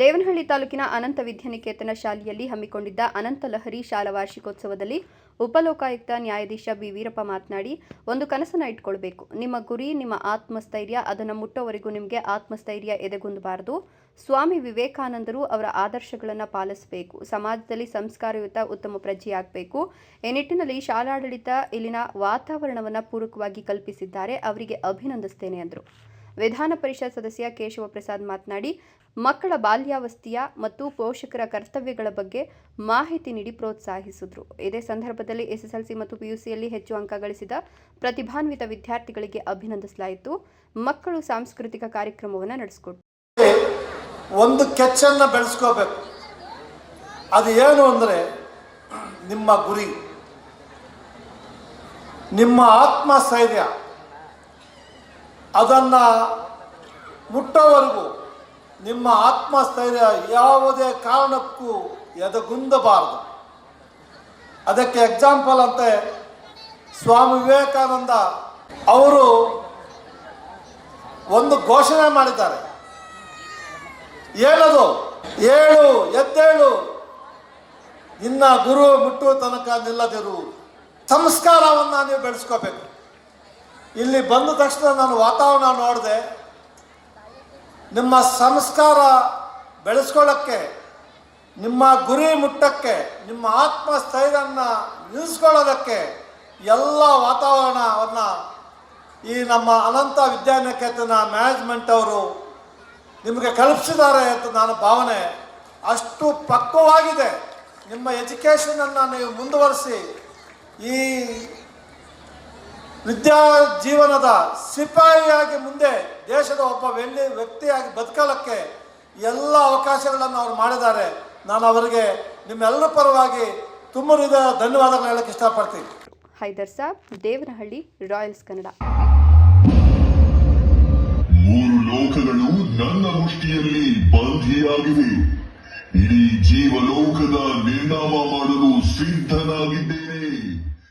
ದೇವನಹಳ್ಳಿ ತಾಲೂಕಿನ ಅನಂತ ವಿದ್ಯಾನಿಕೇತನ ಶಾಲೆಯಲ್ಲಿ ಹಮ್ಮಿಕೊಂಡಿದ್ದ ಅನಂತ ಲಹರಿ ಶಾಲಾ ವಾರ್ಷಿಕೋತ್ಸವದಲ್ಲಿ ಉಪಲೋಕಾಯುಕ್ತ ನ್ಯಾಯಾಧೀಶ ಬಿ. ವೀರಪ್ಪ ಮಾತನಾಡಿ, ಒಂದು ಕನಸನ್ನ ಇಟ್ಕೊಳ್ಬೇಕು. ನಿಮ್ಮ ಗುರಿ, ನಿಮ್ಮ ಆತ್ಮಸ್ಥೈರ್ಯ, ಅದನ್ನು ಮುಟ್ಟೋವರೆಗೂ ನಿಮಗೆ ಆತ್ಮಸ್ಥೈರ್ಯ ಎದೆಗುಂದಬಾರದು. ಸ್ವಾಮಿ ವಿವೇಕಾನಂದರು ಅವರ ಆದರ್ಶಗಳನ್ನು ಪಾಲಿಸಬೇಕು. ಸಮಾಜದಲ್ಲಿ ಸಂಸ್ಕಾರಯುತ ಉತ್ತಮ ಪ್ರಜೆಯಾಗಬೇಕು. ಈ ನಿಟ್ಟಿನಲ್ಲಿ ಶಾಲಾಡಳಿತ ಇಲ್ಲಿನ ವಾತಾವರಣವನ್ನು ಪೂರಕವಾಗಿ ಕಲ್ಪಿಸಿದ್ದಾರೆ. ಅವರಿಗೆ ಅಭಿನಂದಿಸ್ತೇನೆ ಎಂದರು ವಿಧಾನ ಪರಿಷತ್ ಸದಸ್ಯ ಕೇಶವ ಪ್ರಸಾದ್ ಮಾತನಾಡಿ, ಮಕ್ಕಳ ಬಾಲ್ಯಾವಸ್ಥೆಯ ಮತ್ತು ಪೋಷಕರ ಕರ್ತವ್ಯಗಳ ಬಗ್ಗೆ ಮಾಹಿತಿ ನೀಡಿ ಪ್ರೋತ್ಸಾಹಿಸಿದರು. ಇದೇ ಸಂದರ್ಭದಲ್ಲಿ ಎಸ್ಎಸ್ಎಲ್ಸಿ ಮತ್ತು ಪಿಯುಸಿಯಲ್ಲಿ ಹೆಚ್ಚು ಅಂಕ ಗಳಿಸಿದ ಪ್ರತಿಭಾನ್ವಿತ ವಿದ್ಯಾರ್ಥಿಗಳಿಗೆ ಅಭಿನಂದಿಸಲಾಯಿತು. ಮಕ್ಕಳು ಸಾಂಸ್ಕೃತಿಕ ಕಾರ್ಯಕ್ರಮವನ್ನು ನಡೆಸಿಕೊಟ್ಟರು ಒಂದು ಕೆಚ್ಚನ್ನು ಬೆಳೆಸ್ಕೋಬೇಕು. ಅದು ಏನು ಅಂದರೆ ನಿಮ್ಮ ಗುರಿ, ನಿಮ್ಮ ಆತ್ಮಸ್ಥೈರ್ಯ. ಅದನ್ನು ಮುಟ್ಟೋವರೆಗೂ ನಿಮ್ಮ ಆತ್ಮಸ್ಥೈರ್ಯ ಯಾವುದೇ ಕಾರಣಕ್ಕೂ ಎದಗುಂದಬಾರದು. ಅದಕ್ಕೆ ಎಕ್ಸಾಂಪಲ್ ಅಂತೆ ಸ್ವಾಮಿ ವಿವೇಕಾನಂದ ಅವರು ಒಂದು ಘೋಷಣೆ ಮಾಡಿದ್ದಾರೆ. ಏನದು? ಏಳು, ಎದ್ದೇಳು. ಇನ್ನ ಗುರು ಮುಟ್ಟುವ ತನಕ ನಿಲ್ಲದಿರು. ಸಂಸ್ಕಾರವನ್ನು ನೀವು ಬೆಳೆಸ್ಕೋಬೇಕು. ಇಲ್ಲಿ ಬಂದ ತಕ್ಷಣ ನಾನು ವಾತಾವರಣ ನೋಡಿದೆ, ನಿಮ್ಮ ಸಂಸ್ಕಾರ ಬೆಳೆಸ್ಕೊಳ್ಳೋಕ್ಕೆ, ನಿಮ್ಮ ಗುರಿ ಮುಟ್ಟಕ್ಕೆ, ನಿಮ್ಮ ಆತ್ಮಸ್ಥೈರ್ಯವನ್ನು ನಿಲ್ಲಿಸ್ಕೊಳ್ಳೋದಕ್ಕೆ ಎಲ್ಲ ವಾತಾವರಣವನ್ನು ಈ ನಮ್ಮ ಅನಂತ ವಿದ್ಯಾನಿಕೇತನ ಮ್ಯಾನೇಜ್ಮೆಂಟ್ ಅವರು ನಿಮಗೆ ಕಲ್ಪಿಸಿದ್ದಾರೆ ಅಂತ ನಾನು ಭಾವನೆ. ಅಷ್ಟು ಪಕ್ವವಾಗಿದೆ. ನಿಮ್ಮ ಎಜುಕೇಷನನ್ನು ನೀವು ಮುಂದುವರಿಸಿ, ಈ ವಿದ್ಯಾ ಜೀವನದ ಸಿಪಾಯಿಯಾಗಿ ಮುಂದೆ ದೇಶದ ಒಬ್ಬ ವ್ಯಕ್ತಿ ವ್ಯಕ್ತಿಯಾಗಿ ಬದುಕಲಕ್ಕೆ ಎಲ್ಲ ಅವಕಾಶಗಳನ್ನು ಅವರು ಮಾಡಿದ್ದಾರೆ. ನಾನು ಅವರಿಗೆ ನಿಮ್ಮೆಲ್ಲರ ಪರವಾಗಿ ತುಂಬ ಹೃದಯ ಧನ್ಯವಾದಗಳು ಹೇಳಕ್ಕೆ ಇಷ್ಟಪಡ್ತೀನಿ. ಹೈದರ್ ಸಾಬ್ ದೇವನಹಳ್ಳಿ ರಾಯಲ್ಸ್ ಕನ್ನಡ. ಮೂರು ಲೋಕಗಳು ನನ್ನ ಮುಷ್ಟಿಯಲ್ಲಿ ಬಂಧಿಯಾಗಿವೆ. ಇಡೀ ಜೀವಲೋಕದ ನಿರ್ಣಾಮ ಮಾಡಲು ಸಿದ್ಧನಾಗಿದ್ದೇನೆ.